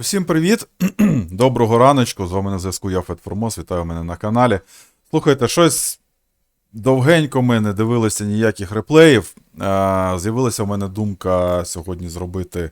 Усім привіт! Доброго раночку. З вами на зв'язку я Фет Формос. Вітаю мене на каналі. Слухайте, щось довгенько ми не дивилися ніяких реплеїв. З'явилася в мене думка сьогодні зробити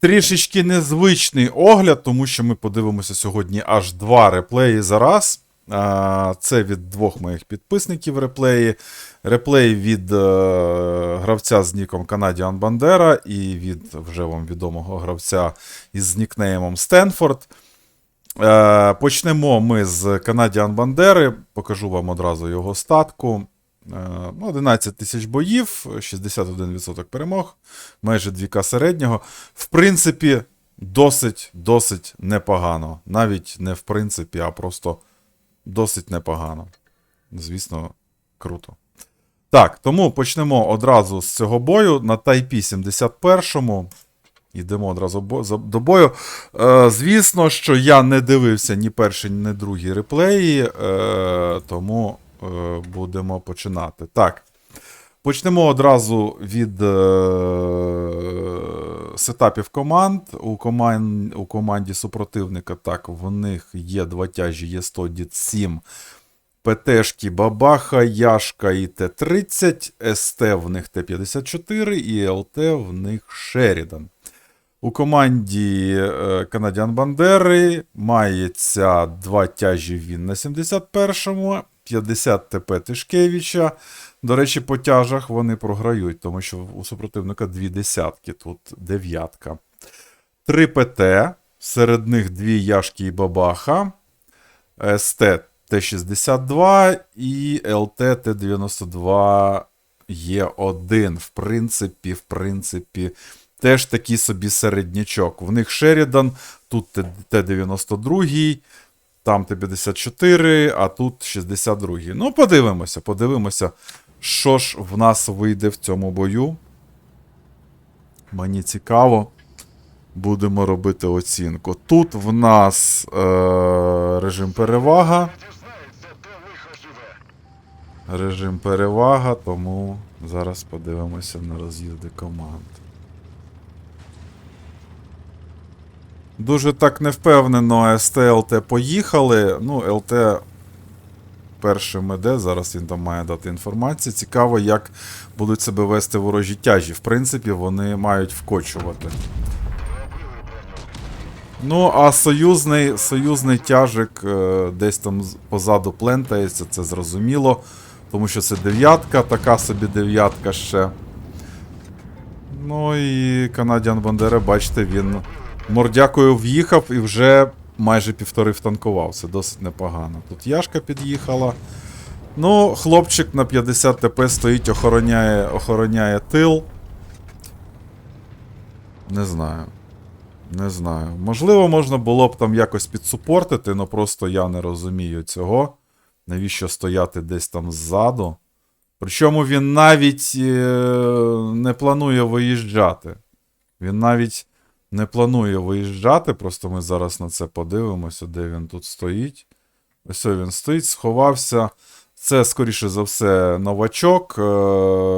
трішечки незвичний огляд, тому що ми подивимося сьогодні аж два реплеї за раз. Це від двох моїх підписників реплеї. Реплей від е, гравця з ніком Canadian Bandera і від вже вам відомого гравця із нікнеймом Стенфорд. Почнемо ми з Canadian Bandери. Покажу вам одразу його статку. Е, ну, 11 тисяч боїв, 61% перемог, майже 2К середнього. В принципі, досить, досить непогано. Навіть не в принципі, а просто досить непогано. Звісно, круто. Так, тому почнемо одразу з цього бою на Тайпі 71. Йдемо одразу до бою. Е, звісно, що я не дивився ні перший, ні другий реплеї, е, тому е, будемо починати. Так. Почнемо одразу від сетапів команд. У, команд. у команді супротивника так, в них є два тяжі, є 100 дід 7. ПТшки Бабаха, Яшка і Т-30, СТ в них Т-54 і ЛТ в них Шерідан. У команді е, Canadian Бандери мається два тяжі він на 71-му, 50 ТП Тишкевича. До речі, по тяжах вони програють, тому що у супротивника дві десятки, тут дев'ятка. Три ПТ, серед них дві Яшки і Бабаха. СТ Т-62 і ЛТ Т-92 є один. В принципі, в принципі, теж такий собі середнячок. В них Шерідан, тут Т- Т-92, там Т-54, а тут 62. Ну, подивимося, подивимося, що ж в нас вийде в цьому бою. Мені цікаво. Будемо робити оцінку. Тут в нас е, режим перевага. Режим перевага, тому зараз подивимося на роз'їзди команд. Дуже так невпевнено СТ ЛТ поїхали. Ну, ЛТ першим іде, зараз він там має дати інформацію. Цікаво, як будуть себе вести ворожі тяжі. В принципі, вони мають вкочувати. Ну, а союзний, союзний тяжик е, десь там позаду плентається, це зрозуміло. Тому що це дев'ятка, така собі дев'ятка ще. Ну і Canadian Бандера, бачите, він мордякою в'їхав і вже майже півтори втанкував. Це досить непогано. Тут Яшка під'їхала. Ну, хлопчик на 50 ТП стоїть, охороняє, охороняє тил. Не знаю. Не знаю. Можливо, можна було б там якось підсупортити, але просто я не розумію цього. Навіщо стояти десь там ззаду? Причому він навіть е, не планує виїжджати. Він навіть не планує виїжджати, просто ми зараз на це подивимося, де він тут стоїть. Ось він стоїть, сховався. Це, скоріше за все, новачок. е,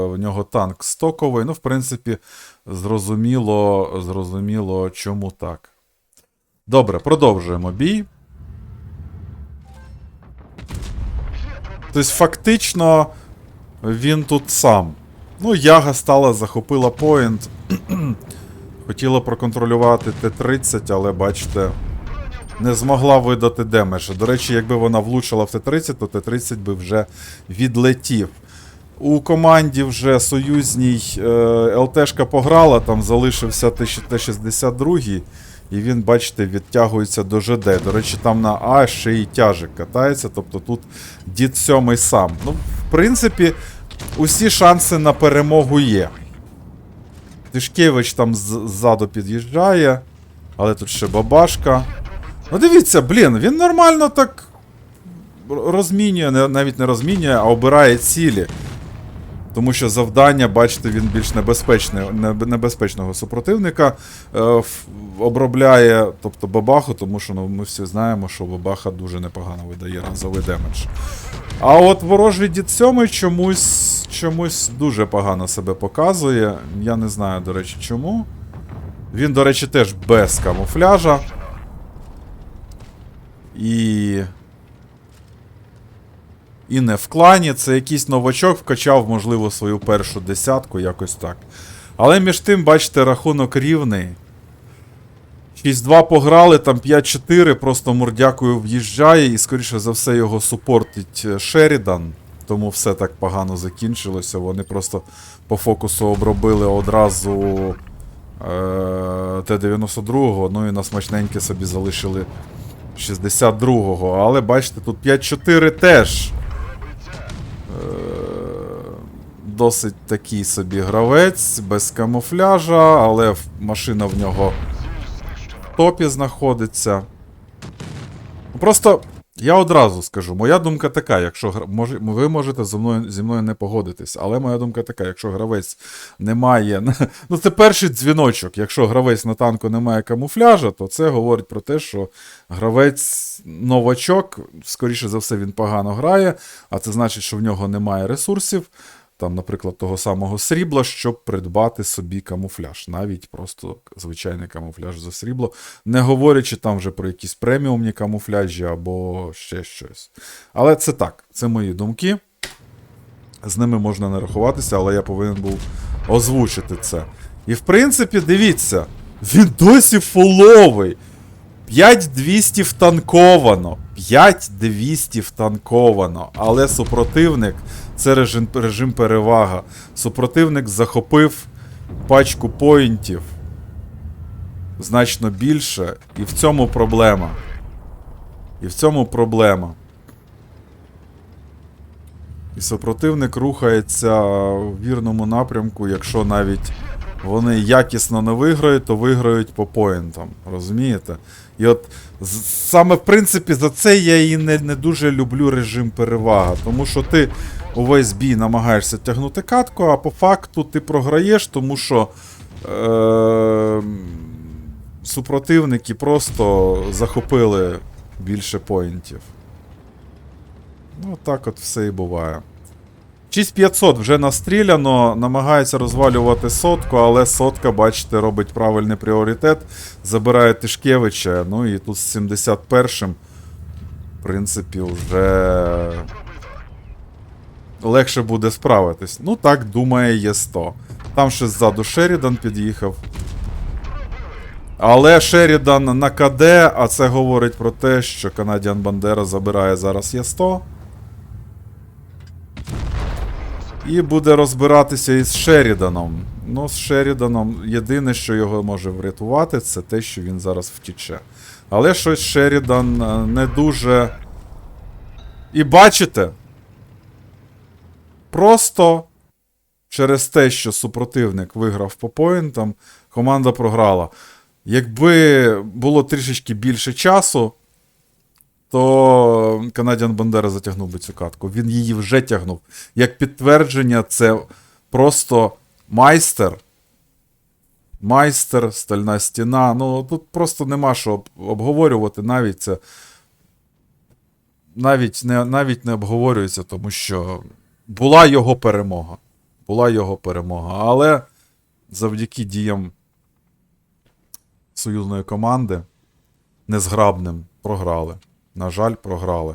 В нього танк стоковий. Ну, в принципі, зрозуміло, зрозуміло, чому так. Добре, продовжуємо бій. Тобто, фактично, він тут сам. Ну, Яга стала, захопила поінт. Хотіла проконтролювати Т-30, але бачите, не змогла видати демеджа. До речі, якби вона влучила в Т-30, то Т-30 би вже відлетів. У команді вже союзній е, ЛТшка пограла, там залишився Т-62, і він, бачите, відтягується до ЖД. До речі, там на А ще й тяжик катається, тобто тут дід сьомий сам. Ну, в принципі, усі шанси на перемогу є. Тишкевич там ззаду під'їжджає, але тут ще бабашка. Ну дивіться, блін, він нормально так розмінює, навіть не розмінює, а обирає цілі. Тому що завдання, бачите, він більш небезпечного супротивника е, обробляє, тобто бабаху, тому що ну, ми всі знаємо, що бабаха дуже непогано видає разовий демедж. А от ворожий дід сьомий чомусь, чомусь дуже погано себе показує. Я не знаю, до речі, чому. Він, до речі, теж без камуфляжа. І. І не в клані. Це якийсь новачок вкачав, можливо, свою першу десятку, якось так. Але між тим, бачите, рахунок рівний. 6-2 пограли, там 5-4, просто мурдякою в'їжджає, і, скоріше за все, його супортить е, Шерідан. Тому все так погано закінчилося. Вони просто по фокусу обробили одразу е, Т-92, ну і на смачненьке собі залишили 62-го. Але бачите, тут 5-4 теж. Е, досить такий собі гравець, без камуфляжа, але машина в нього в топі знаходиться. Просто я одразу скажу, моя думка така, якщо може, ви можете зі мною, зі мною не погодитись, але моя думка така, якщо гравець не має. Ну, це перший дзвіночок. Якщо гравець на танку не має камуфляжа, то це говорить про те, що гравець новачок, скоріше за все, він погано грає, а це значить, що в нього немає ресурсів. Там, наприклад, того самого срібла, щоб придбати собі камуфляж. Навіть просто звичайний камуфляж за срібло. Не говорячи там вже про якісь преміумні камуфляжі або ще щось. Але це так, це мої думки. З ними можна не рахуватися, але я повинен був озвучити це. І в принципі, дивіться, він досі фуловий. 5200 втанковано. 5200 втанковано. Але супротивник це режим, режим перевага. Супротивник захопив пачку поінтів значно більше. І в цьому проблема. І в цьому проблема. І супротивник рухається в вірному напрямку, якщо навіть вони якісно не виграють, то виграють по поінтам. Розумієте? І от саме в принципі за це я і не, не дуже люблю режим перевага. Тому що ти увесь бій намагаєшся тягнути катку, а по факту ти програєш, тому що е- супротивники просто захопили більше поінтів. Ну, так от все і буває. 6500 вже настріляно, намагається розвалювати сотку, але сотка, бачите, робить правильний пріоритет. Забирає Тишкевича. Ну і тут з 71-м, в принципі, вже легше буде справитись. Ну так думає Є100. Там ще ззаду Шерідан під'їхав. Але Шерідан на КД, а це говорить про те, що Канадіан Бандера забирає зараз Є100. І буде розбиратися із Шеріданом. Ну, з Шеріданом єдине, що його може врятувати, це те, що він зараз втіче. Але щось Шерідан е, не дуже. І бачите? Просто через те, що супротивник виграв по поінтам, команда програла. Якби було трішечки більше часу, то Канадіан Бандера затягнув би цю катку. Він її вже тягнув. Як підтвердження, це просто майстер. Майстер, стальна стіна. Ну, тут просто нема що обговорювати. Навіть це. Навіть не, навіть не обговорюється, тому що була його перемога. Була його перемога. Але завдяки діям союзної команди незграбним програли. На жаль, програли.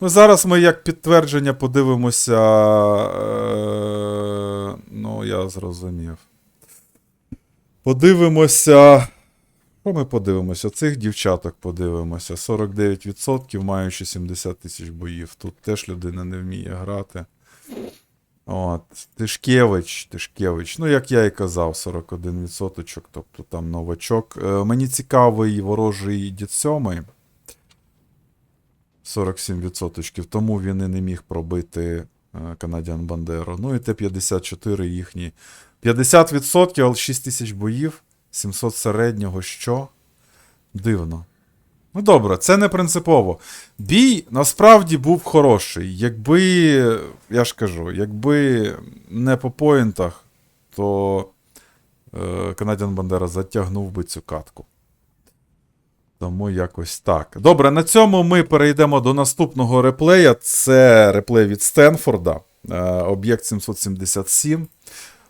Ну, зараз ми як підтвердження подивимося. Е- ну, я зрозумів. Подивимося. Що ми подивимося? Цих дівчаток подивимося. 49%, маючи 70 тисяч боїв. Тут теж людина не вміє грати. От. Тишкевич, Тишкевич. Ну, як я і казав, 41%, тобто там новачок. Е, мені цікавий ворожий дід сьомий. 47%, тому він і не міг пробити е, Канадіан Бандеру. Ну і Т-54 їхні. 50%, але 6 тисяч боїв, 700 середнього, що? Дивно. Ну добре, це не принципово. Бій насправді був хороший. Якби, я ж кажу, якби не по поінтах, то е, Канадіан Бандера затягнув би цю катку. Тому якось так. Добре, на цьому ми перейдемо до наступного реплея. Це реплей від Стенфорда, е, об'єкт 777.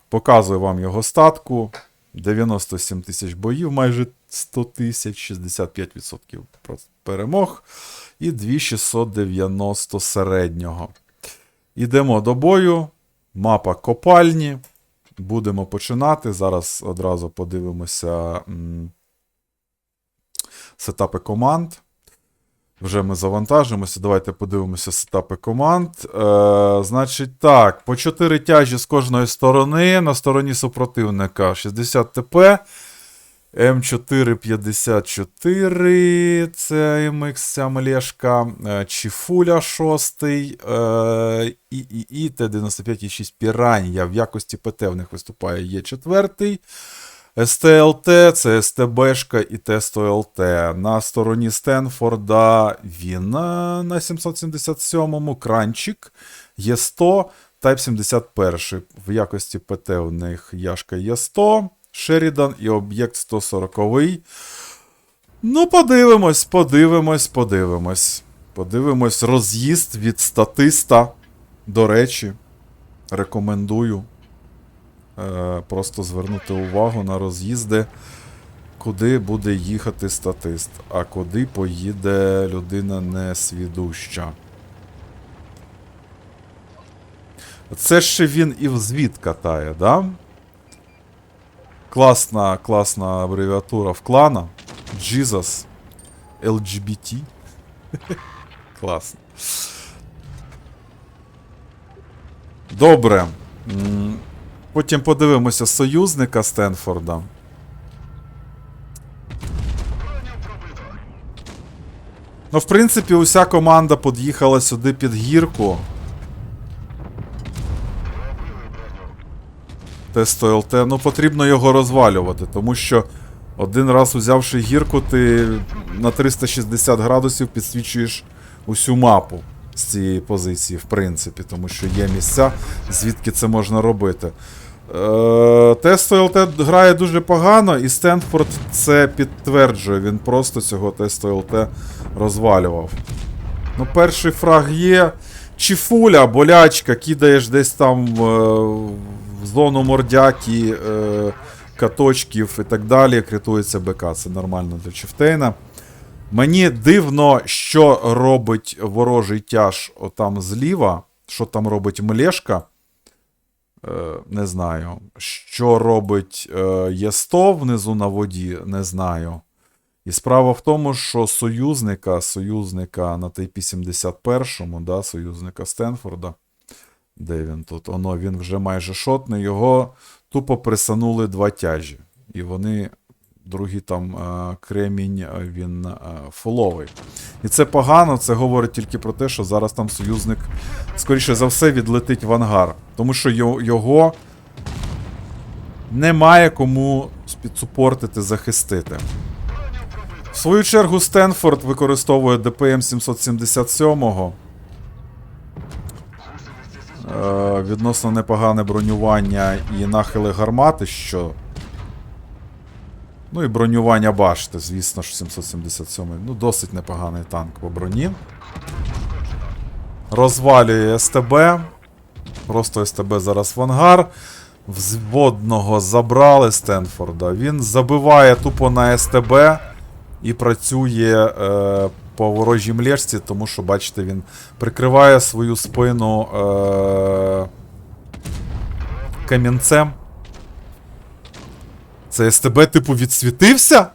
Показую вам його статку. 97 тисяч боїв, майже 100 тисяч, 65% перемог. І 2690 середнього. Ідемо до бою. Мапа копальні. Будемо починати. Зараз одразу подивимося сетапи команд. Вже ми завантажимося. Давайте подивимося сетапи команд. Е, значить, так, по 4 тяжі з кожної сторони. На стороні супротивника 60 ТП. М454, це MX ця млешка, е, Чіфуля 6, е, ІІІ Т-95,6 Піранія в якості ПТ в них виступає є 4. СТЛТ, це СТБшка і Т-100ЛТ. На стороні Стенфорда він е, на 777-му кранчик є 100, Type 71. В якості ПТ у них Яшка є 100, Шерідан і об'єкт 140. Ну, подивимось, подивимось, подивимось. Подивимось роз'їзд від статиста. До речі, рекомендую просто звернути увагу на роз'їзди, куди буде їхати статист, а куди поїде людина несвідуща. Це ще він і в звіт катає, да? Класна, класна абревіатура в клана. Jesus. LGBT. Класно. Добре. Потім подивимося союзника Стенфорда. Ну, в принципі, уся команда під'їхала сюди під гірку. Тесто ЛТ, ну потрібно його розвалювати, тому що один раз узявши гірку, ти на 360 градусів підсвічуєш усю мапу з цієї позиції, в принципі, тому що є місця, звідки це можна робити. Е, Тесто ЛТ грає дуже погано, і Стенфорд це підтверджує. Він просто цього Тесто ЛТ розвалював. Ну, перший фраг є. Чіфуля, болячка, кидаєш десь там е, в зону мордяки, е, каточків і так далі. Критується БК. Це нормально для Чифтейна. Мені дивно, що робить ворожий тяж отам зліва. Що там робить Млешка. Е, не знаю. Що робить ЄСТО внизу на воді, не знаю. І справа в тому, що союзника, союзника на ТП-71, да, союзника Стенфорда, де він тут? Оно, він вже майже шотний, його тупо присанули два тяжі. І вони, другий там е, кремінь, е, він е, фуловий. І це погано, це говорить тільки про те, що зараз там союзник, скоріше за все, відлетить в ангар. Тому що його немає кому підсупортити, захистити. В свою чергу Стенфорд використовує ДПМ 777. Е, відносно непогане бронювання і нахили гармати, що. Ну і бронювання башти, звісно ж, 777. Ну, досить непоганий танк по броні. Розвалює СТБ. Просто СТБ зараз в ангар. Взводного забрали Стенфорда. Він забиває тупо на СТБ і працює е, по ворожій млешці, тому що, бачите, він прикриває свою спину е, камінцем. Це СТБ, типу, відсвітився?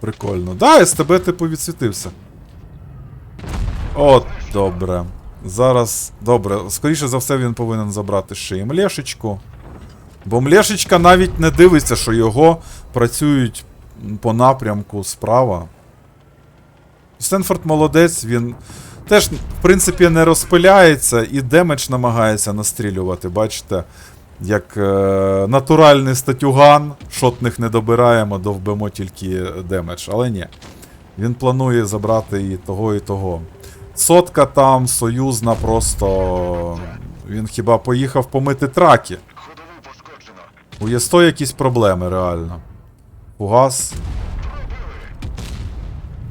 Прикольно. Да, СТБ, типу, відсвітився. От, добре. Зараз. Добре, скоріше за все, він повинен забрати ще і млешечку. Бо млешечка навіть не дивиться, що його працюють по напрямку справа. Стенфорд молодець, він теж, в принципі, не розпиляється і демедж намагається настрілювати. Бачите, як е, натуральний статюган, шотних не добираємо, довбимо тільки демедж. Але ні. Він планує забрати і того, і того. Сотка там, союзна, просто. Він хіба поїхав помити траки. У Є100 якісь проблеми, реально. Фугас.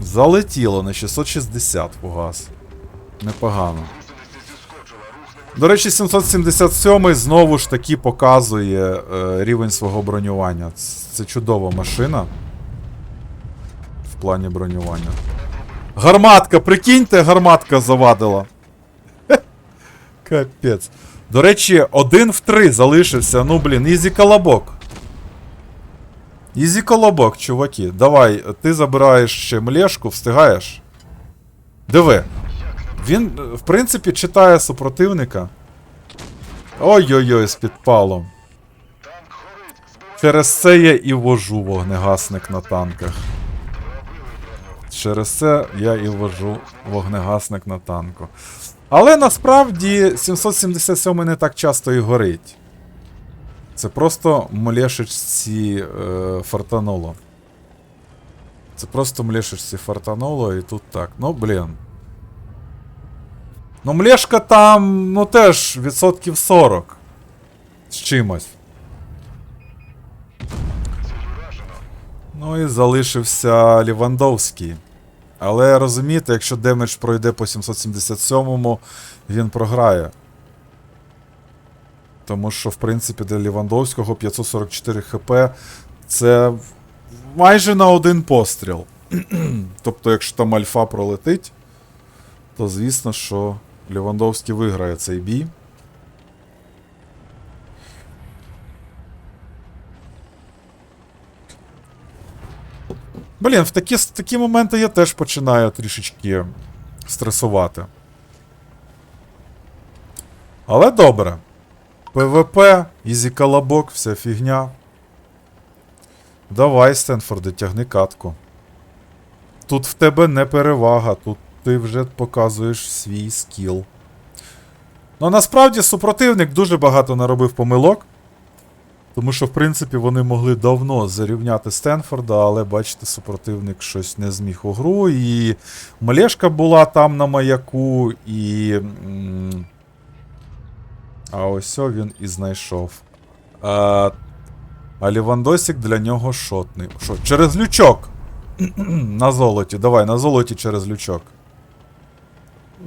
Залетіло на 660 фугас. Непогано. До речі, 777 знову ж таки показує е, рівень свого бронювання. Це чудова машина. В плані бронювання. Гарматка, прикиньте, гарматка завадила. Капець. До речі, один в три залишився. Ну, блін, ізі колобок. Ізі колобок, чуваки. Давай, ти забираєш ще млешку, встигаєш? Диви. Він, в принципі, читає супротивника. Ой-ой-ой, з підпалом. Через це я і вожу вогнегасник на танках. Через це я і вожу вогнегасник на танку. Але насправді 777 не так часто і горить. Це просто млешечці е, фартануло. Це просто млешечці фартануло і тут так. Ну, блін. Ну, млешка там, ну теж відсотків 40. З чимось. Ну і залишився Лівандовський. Але розумієте, якщо демедж пройде по 777-му, він програє. Тому що, в принципі, для Лівандовського 544 хп це майже на один постріл. тобто, якщо там альфа пролетить, то звісно, що Лівандовський виграє цей бій. Блін, в такі, в такі моменти я теж починаю трішечки стресувати. Але добре. ПВП, ізі колобок, вся фігня. Давай, Стенфорде, тягни катку. Тут в тебе не перевага, тут ти вже показуєш свій скіл. Ну, насправді, супротивник дуже багато наробив помилок. Тому що, в принципі, вони могли давно зарівняти Стенфорда, але бачите, супротивник щось не зміг у гру. І Малешка була там на маяку, і. А ось він і знайшов. А, а Лівандосик для нього шотний. Що? Через лючок! на золоті. Давай, на золоті через лючок.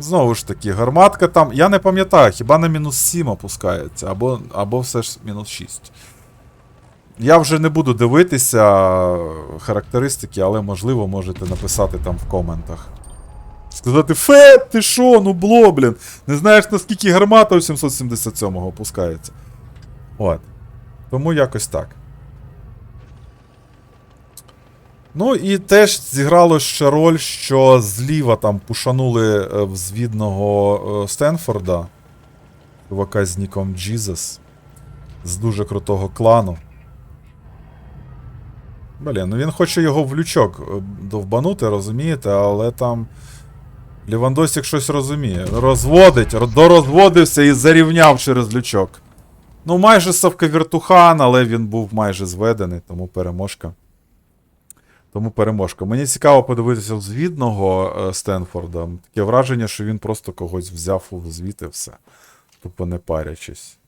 Знову ж таки, гарматка там. Я не пам'ятаю, хіба на мінус 7 опускається, або, або все ж мінус 6. Я вже не буду дивитися характеристики, але можливо можете написати там в коментах. Сказати, Фе, ти шо, ну бло, блін. Не знаєш, наскільки гармата у 777-го опускається. От. Тому якось так. Ну і теж зіграло ще роль, що зліва там пушанули е, взвідного е, Стенфорда, чувака з ніком Jesus, з дуже крутого клану. Блін, ну він хоче його в лючок е, довбанути, розумієте, але там. Лівандосик щось розуміє. Розводить, дорозводився і зарівняв через лючок. Ну, майже Савка Віртухан, але він був майже зведений, тому переможка. Тому переможка. Мені цікаво подивитися взвідного е, Стенфорда. Таке враження, що він просто когось взяв у взвід і все. Тупо не парячись.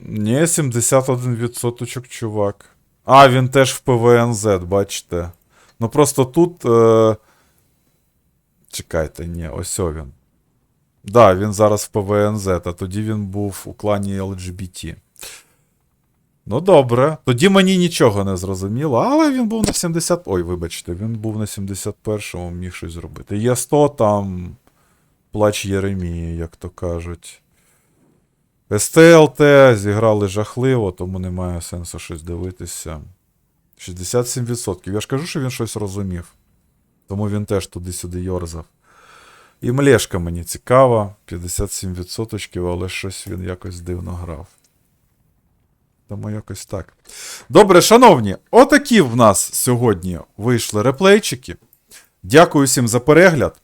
Ні, 71% чувак. А, він теж в ПВНЗ, бачите. Ну просто тут. Е... Чекайте, ні, ось він. Да, він зараз в ПВНЗ, а тоді він був у клані LGBT. Ну добре. Тоді мені нічого не зрозуміло, але він був на 70. Ой, вибачте, він був на 71-му, міг щось зробити. Є 100 там. Плач Єремії, як то кажуть. СТЛТ зіграли жахливо, тому немає сенсу щось дивитися. 67%. Я ж кажу, що він щось розумів. Тому він теж туди-сюди йорзав. І млешка мені цікава. 57%, але щось він якось дивно грав. Тому якось так. Добре, шановні, отакі в нас сьогодні вийшли реплейчики. Дякую всім за перегляд.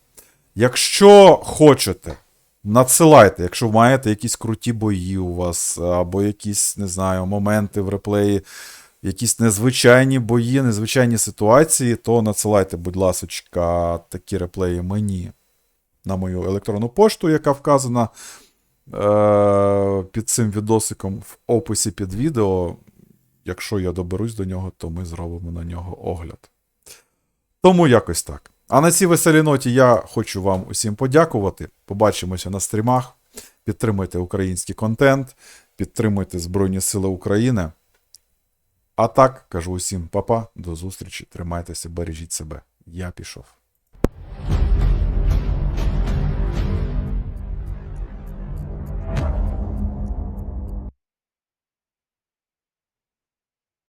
Якщо хочете, надсилайте, якщо маєте якісь круті бої у вас, або якісь, не знаю, моменти в реплеї, якісь незвичайні бої, незвичайні ситуації, то надсилайте, будь ласочка, такі реплеї мені на мою електронну пошту, яка вказана під цим відосиком в описі під відео. Якщо я доберусь до нього, то ми зробимо на нього огляд. Тому якось так. А на цій веселій ноті я хочу вам усім подякувати. Побачимося на стрімах. Підтримуйте український контент, підтримуйте Збройні Сили України. А так, кажу усім папа, до зустрічі, тримайтеся, бережіть себе. Я пішов.